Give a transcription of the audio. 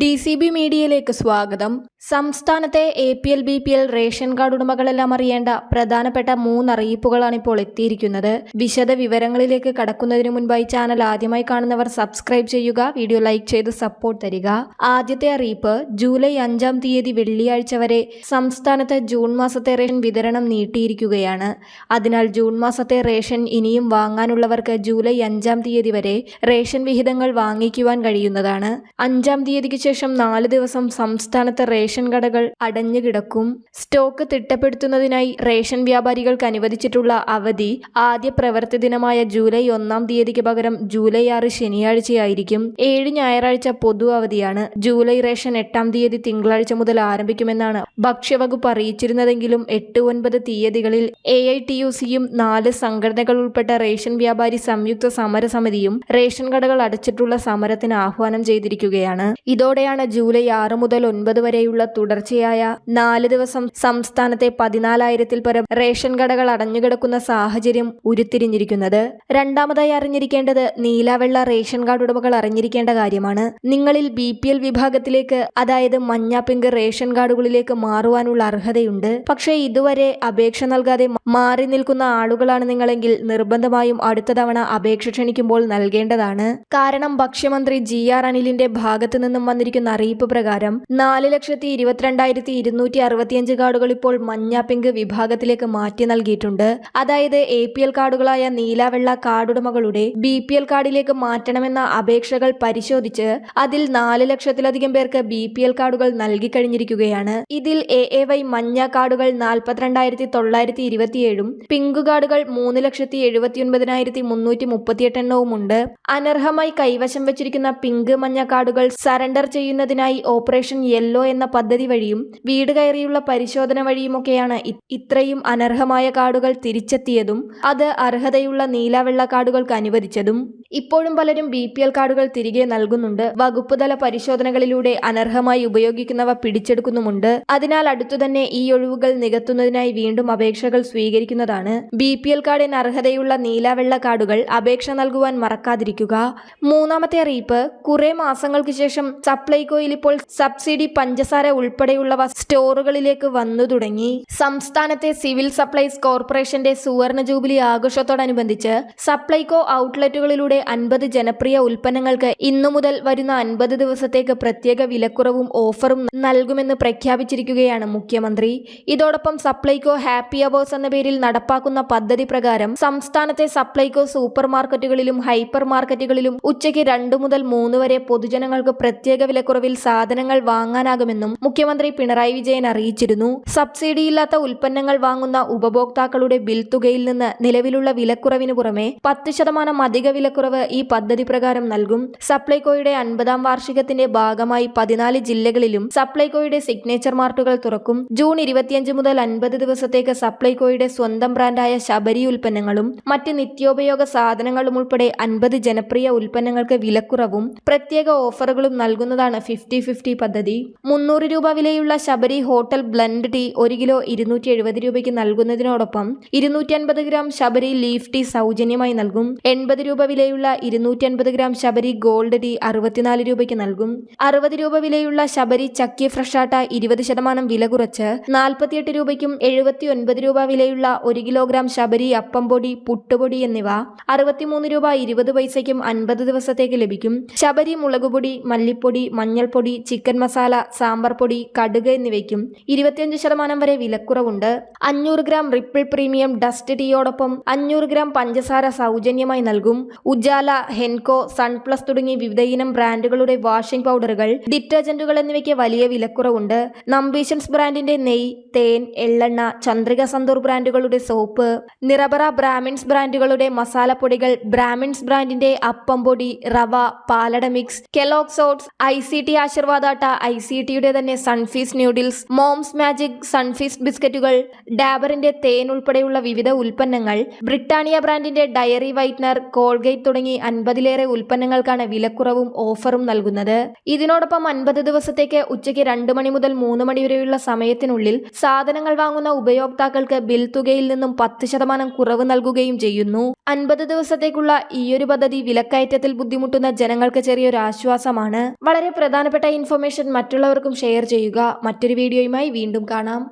D C B മീഡിയയിലേക്ക് സ്വാഗതം. സംസ്ഥാനത്തെ A P L B P L ration card ഉടമകളെല്ലാം അറിയേണ്ട പ്രധാനപ്പെട്ട മൂന്ന് അറിയിപ്പുകളാണ് ഇപ്പോൾ എത്തിയിരിക്കുന്നത്. വിശദ വിവരങ്ങളിലേക്ക് കടക്കുന്നതിന് മുൻപായി ചാനൽ ആദ്യമായി കാണുന്നവർ സബ്സ്ക്രൈബ് ചെയ്യുക വീഡിയോ ലൈക്ക് ചെയ്ത് സപ്പോർട്ട് തരിക. ആദ്യത്തെ അറിയിപ്പ് ജൂലൈ അഞ്ചാം തീയതി വെള്ളിയാഴ്ച വരെ സംസ്ഥാനത്ത് ജൂൺ മാസത്തെ റേഷൻ വിതരണം നീട്ടിയിരിക്കുകയാണ്. അതിനാൽ ജൂൺ മാസത്തെ റേഷൻ ഇനിയും വാങ്ങാനുള്ളവർക്ക് ജൂലൈ അഞ്ചാം തീയതി വരെ റേഷൻ വിഹിതങ്ങൾ വാങ്ങിക്കുവാൻ കഴിയുന്നതാണ്. അഞ്ചാം തീയതിക്ക് ശേഷം നാല് ദിവസം സംസ്ഥാനത്തെ റേഷൻ കടകൾ അടഞ്ഞു കിടക്കും. സ്റ്റോക്ക് തിട്ടപ്പെടുത്തുന്നതിനായി റേഷൻ വ്യാപാരികൾക്ക് അനുവദിച്ചിട്ടുള്ള അവധി ആദ്യ പ്രവൃത്തി ദിനമായ ജൂലൈ ഒന്നാം തീയതിക്ക് പകരം ജൂലൈ ആറ് ശനിയാഴ്ചയായിരിക്കും. ഏഴ് ഞായറാഴ്ച പൊതു അവധിയാണ്. ജൂലൈ റേഷൻ എട്ടാം തീയതി തിങ്കളാഴ്ച മുതൽ ആരംഭിക്കുമെന്നാണ് ഭക്ഷ്യവകുപ്പ് അറിയിച്ചിരുന്നതെങ്കിലും എട്ട് ഒൻപത് തീയതികളിൽ എ ഐ ടി യു സിയും നാല് സംഘടനകൾ ഉൾപ്പെട്ട റേഷൻ വ്യാപാരി സംയുക്ത സമരസമിതിയും റേഷൻ കടകൾ അടച്ചിട്ടുള്ള സമരത്തിന് ആഹ്വാനം ചെയ്തിരിക്കുകയാണ്. ഇതോടെയാണ് ജൂലൈ ആറ് മുതൽ ഒൻപത് വരെയുള്ള തുടർച്ചയായ നാല് ദിവസം സംസ്ഥാനത്തെ പതിനാലായിരത്തിൽ പരം റേഷൻ കടകൾ അടഞ്ഞുകിടക്കുന്ന സാഹചര്യം ഉരുത്തിരിഞ്ഞിരിക്കുന്നത്. രണ്ടാമതായി അറിഞ്ഞിരിക്കേണ്ടത് നീലവെള്ള റേഷൻ കാർഡ് ഉടമകൾ അറിഞ്ഞിരിക്കേണ്ട കാര്യമാണ്. നിങ്ങളിൽ ബി പി എൽ വിഭാഗത്തിലേക്ക് അതായത് മഞ്ഞ പിങ്ക് റേഷൻ കാർഡുകളിലേക്ക് മാറുവാനുള്ള അർഹതയുണ്ട്. പക്ഷേ ഇതുവരെ അപേക്ഷ നൽകാതെ മാറി നിൽക്കുന്ന ആളുകളാണ് നിങ്ങളെങ്കിൽ നിർബന്ധമായും അടുത്ത തവണ അപേക്ഷ ക്ഷണിക്കുമ്പോൾ നൽകേണ്ടതാണ്. കാരണം ഭക്ഷ്യമന്ത്രി ജി ആർ അനിലിന്റെ ഭാഗത്തു നിന്നും വന്നിരിക്കുന്ന അറിയിപ്പ് പ്രകാരം നാല് ലക്ഷത്തി ഇരുപത്തിരണ്ടായിരത്തി ഇരുന്നൂറ്റി അറുപത്തിയഞ്ച് കാർഡുകൾ ഇപ്പോൾ മഞ്ഞ പിങ്ക് വിഭാഗത്തിലേക്ക് മാറ്റി നൽകിയിട്ടുണ്ട്. അതായത് എ പി എൽ കാർഡുകളായ നീലവെള്ള കാർഡുടമകളുടെ ബി പി എൽ കാർഡിലേക്ക് മാറ്റണമെന്ന അപേക്ഷകൾ പരിശോധിച്ച് അതിൽ നാല് ലക്ഷത്തിലധികം പേർക്ക് ബി പി എൽ കാർഡുകൾ നൽകി കഴിഞ്ഞിരിക്കുകയാണ്. ഇതിൽ എ എ വൈ മഞ്ഞ കാർഡുകൾ നാൽപ്പത്തിരണ്ടായിരത്തി തൊള്ളായിരത്തി ഇരുപത്തിയേഴും പിങ്ക് കാർഡുകൾ മൂന്ന് ലക്ഷത്തി എഴുപത്തി ഒൻപതിനായിരത്തി മുന്നൂറ്റി മുപ്പത്തിയെട്ട് എണ്ണവും ഉണ്ട് അനർഹമായി കൈവശം വെച്ചിരിക്കുന്ന പിങ്ക് മഞ്ഞ കാർഡുകൾ സറണ്ടർ ചെയ്യുന്നതിനായി ഓപ്പറേഷൻ യെല്ലോ എന്ന പദ്ധതി വഴിയും വീട് കയറിയുള്ള പരിശോധന വഴിയുമൊക്കെയാണ് ഇത്രയും അനർഹമായ കാർഡുകൾ തിരിച്ചെത്തിയതും അത് അർഹതയുള്ള നീലാവെള്ള കാർഡുകൾക്ക് അനുവദിച്ചതും. ഇപ്പോഴും പലരും ബി പി എൽ കാർഡുകൾ തിരികെ നൽകുന്നുണ്ട്. വകുപ്പുതല പരിശോധനകളിലൂടെ അനർഹമായി ഉപയോഗിക്കുന്നവ പിടിച്ചെടുക്കുന്നുമുണ്ട്. അതിനാൽ അടുത്തുതന്നെ ഈ ഒഴിവുകൾ നികത്തുന്നതിനായി വീണ്ടും അപേക്ഷകൾ സ്വീകരിക്കുന്നതാണ്. ബി പി എൽ കാർഡിന് അർഹതയുള്ള നീലാവെള്ള കാർഡുകൾ അപേക്ഷ നൽകുവാൻ മറക്കാതിരിക്കുക. മൂന്നാമത്തെ അറിയിപ്പ് കുറെ മാസങ്ങൾക്ക് ശേഷം സപ്ലൈകോയിൽ ഇപ്പോൾ സബ്സിഡി പഞ്ചസാര ഉൾപ്പെടെയുള്ളവ സ്റ്റോറുകളിലേക്ക് വന്നു തുടങ്ങി. സംസ്ഥാനത്തെ സിവിൽ സപ്ലൈസ് കോർപ്പറേഷന്റെ സുവർണ ജൂബിലി ആഘോഷത്തോടനുബന്ധിച്ച് സപ്ലൈകോ ഔട്ട്ലെറ്റുകളിലൂടെ അൻപത് ജനപ്രിയ ഉൽപ്പന്നങ്ങൾക്ക് ഇന്നു മുതൽ വരുന്ന അൻപത് ദിവസത്തേക്ക് പ്രത്യേക വിലക്കുറവും ഓഫറും നൽകുമെന്ന് പ്രഖ്യാപിച്ചിരിക്കുകയാണ് മുഖ്യമന്ത്രി. ഇതോടൊപ്പം സപ്ലൈകോ ഹാപ്പി അവേഴ്സ് എന്ന പേരിൽ നടപ്പാക്കുന്ന പദ്ധതി പ്രകാരം സംസ്ഥാനത്തെ സപ്ലൈകോ സൂപ്പർ മാർക്കറ്റുകളിലും ഹൈപ്പർ മാർക്കറ്റുകളിലും ഉച്ചയ്ക്ക് രണ്ടു മുതൽ മൂന്ന് വരെ പൊതുജനങ്ങൾക്ക് പ്രത്യേക വിലക്കുറവിൽ സാധനങ്ങൾ വാങ്ങാനാകുമെന്നും മുഖ്യമന്ത്രി പിണറായി വിജയൻ അറിയിച്ചിരുന്നു. സബ്സിഡിയില്ലാത്ത ഉൽപ്പന്നങ്ങൾ വാങ്ങുന്ന ഉപഭോക്താക്കളുടെ ബിൽ തുകയിൽ നിന്ന് നിലവിലുള്ള വിലക്കുറവിന് പുറമെ പത്ത് ശതമാനം അധിക വിലക്കുറവ് ഈ പദ്ധതി പ്രകാരം നൽകും. സപ്ലൈകോയുടെ അൻപതാം വാർഷികത്തിന്റെ ഭാഗമായി പതിനാല് ജില്ലകളിലും സപ്ലൈകോയുടെ സിഗ്നേച്ചർ മാർട്ടുകൾ തുറക്കും. ജൂൺ ഇരുപത്തിയഞ്ച് മുതൽ അൻപത് ദിവസത്തേക്ക് സപ്ലൈകോയുടെ സ്വന്തം ബ്രാൻഡായ ശബരി ഉൽപ്പന്നങ്ങളും മറ്റ് നിത്യോപയോഗ സാധനങ്ങളും ഉൾപ്പെടെ അൻപത് ജനപ്രിയ ഉൽപ്പന്നങ്ങൾക്ക് വിലക്കുറവും പ്രത്യേക ഓഫറുകളും നൽകുന്നതാണ് ഫിഫ്റ്റി ഫിഫ്റ്റി പദ്ധതി. മുന്നൂറ് രൂപ വിലയുള്ള ശബരി ഹോട്ടൽ ബ്ലൻഡ് ടീ ഒരു കിലോ ഇരുന്നൂറ്റി എഴുപത് രൂപയ്ക്ക് നൽകുന്നതിനോടൊപ്പം ഇരുന്നൂറ്റി അൻപത് ഗ്രാം ശബരി ലീഫ് ടീ സൗജന്യമായി നൽകും. എൺപത് രൂപ വിലയുള്ള ഇരുന്നൂറ്റി അൻപത് ഗ്രാം ശബരി ഗോൾഡ് ടീ അറുപത്തിനാല് രൂപയ്ക്ക് നൽകും. അറുപത് രൂപ വിലയുള്ള ശബരി ചക്കി ഫ്രഷാട്ട ഇരുപത് ശതമാനം വില കുറച്ച് നാൽപ്പത്തിയെട്ട് രൂപയ്ക്കും എഴുപത്തി ഒൻപത് രൂപ വിലയുള്ള ഒരു കിലോഗ്രാം ശബരി അപ്പം പൊടി പുട്ടുപൊടി എന്നിവ അറുപത്തിമൂന്ന് രൂപ ഇരുപത് പൈസയ്ക്കും അൻപത് ദിവസത്തേക്ക് ലഭിക്കും. ശബരി മുളകുപൊടി മല്ലിപ്പൊടി മഞ്ഞൾപ്പൊടി ചിക്കൻ മസാല സാമ്പാർ പൊടി കടുക് എന്നിവയ്ക്കും ഇരുപത്തിയഞ്ച് ശതമാനം വരെ വിലക്കുറവുണ്ട്. അഞ്ഞൂറ് ഗ്രാം റിപ്പിൾ പ്രീമിയം ഡസ്റ്റ് ടീയോടൊപ്പം അഞ്ഞൂറ് ഗ്രാം പഞ്ചസാര സൗജന്യമായി നൽകും. ഉജാല ഹെൻകോ സൺപ്ലസ് തുടങ്ങി വിവിധ ഇനം ബ്രാൻഡുകളുടെ വാഷിംഗ് പൗഡറുകൾ ഡിറ്റർജന്റുകൾ എന്നിവയ്ക്ക് വലിയ വിലക്കുറവുണ്ട്. നമ്പീഷൻസ് ബ്രാൻഡിന്റെ നെയ് തേൻ എള്ളെണ്ണ ചന്ദ്രിക സന്തൂർ ബ്രാൻഡുകളുടെ സോപ്പ് നിറബറ ബ്രാഹ്മിൻസ് ബ്രാൻഡുകളുടെ മസാലപ്പൊടികൾ ബ്രാഹ്മിൻസ് ബ്രാൻഡിന്റെ അപ്പം പൊടി റവ പാലട mix Kellogg's oats I C T ആശീർവാദാട്ട I C ടിയുടെ തന്നെ Sunfeast noodles mom's magic Sunfeast ബിസ്ക്കറ്റുകൾ ഡാബറിന്റെ തേൻ ഉൾപ്പെടെയുള്ള വിവിധ ഉൽപ്പന്നങ്ങൾ ബ്രിട്ടാനിയ ബ്രാൻഡിന്റെ ഡയറി വൈറ്റ്നർ കോൾഗേറ്റ് തുടങ്ങി അൻപതിലേറെ ഉൽപ്പന്നങ്ങൾക്കാണ് വിലക്കുറവും ഓഫറും നൽകുന്നത്. ഇതിനോടൊപ്പം അൻപത് ദിവസത്തേക്ക് ഉച്ചയ്ക്ക് രണ്ട് മണി മുതൽ മൂന്ന് മണി വരെയുള്ള സമയത്തിനുള്ളിൽ സാധനങ്ങൾ വാങ്ങുന്ന ഉപയോക്താക്കൾക്ക് ബിൽ തുകയിൽ നിന്നും പത്ത് ശതമാനം കുറവ് നൽകുകയും ചെയ്യുന്നു. അൻപത് ദിവസത്തേക്കുള്ള ഈയൊരു പദ്ധതി വിലക്കയറ്റത്തിൽ ബുദ്ധിമുട്ടുന്ന ജനങ്ങൾക്ക് ചെറിയൊരു ആശ്വാസമാണ്. വളരെ വളരെ പ്രധാനപ്പെട്ട ഇൻഫർമേഷൻ മറ്റുള്ളവർക്കും ഷെയർ ചെയ്യുക. മറ്റൊരു വീഡിയോയുമായി വീണ്ടും കാണാം.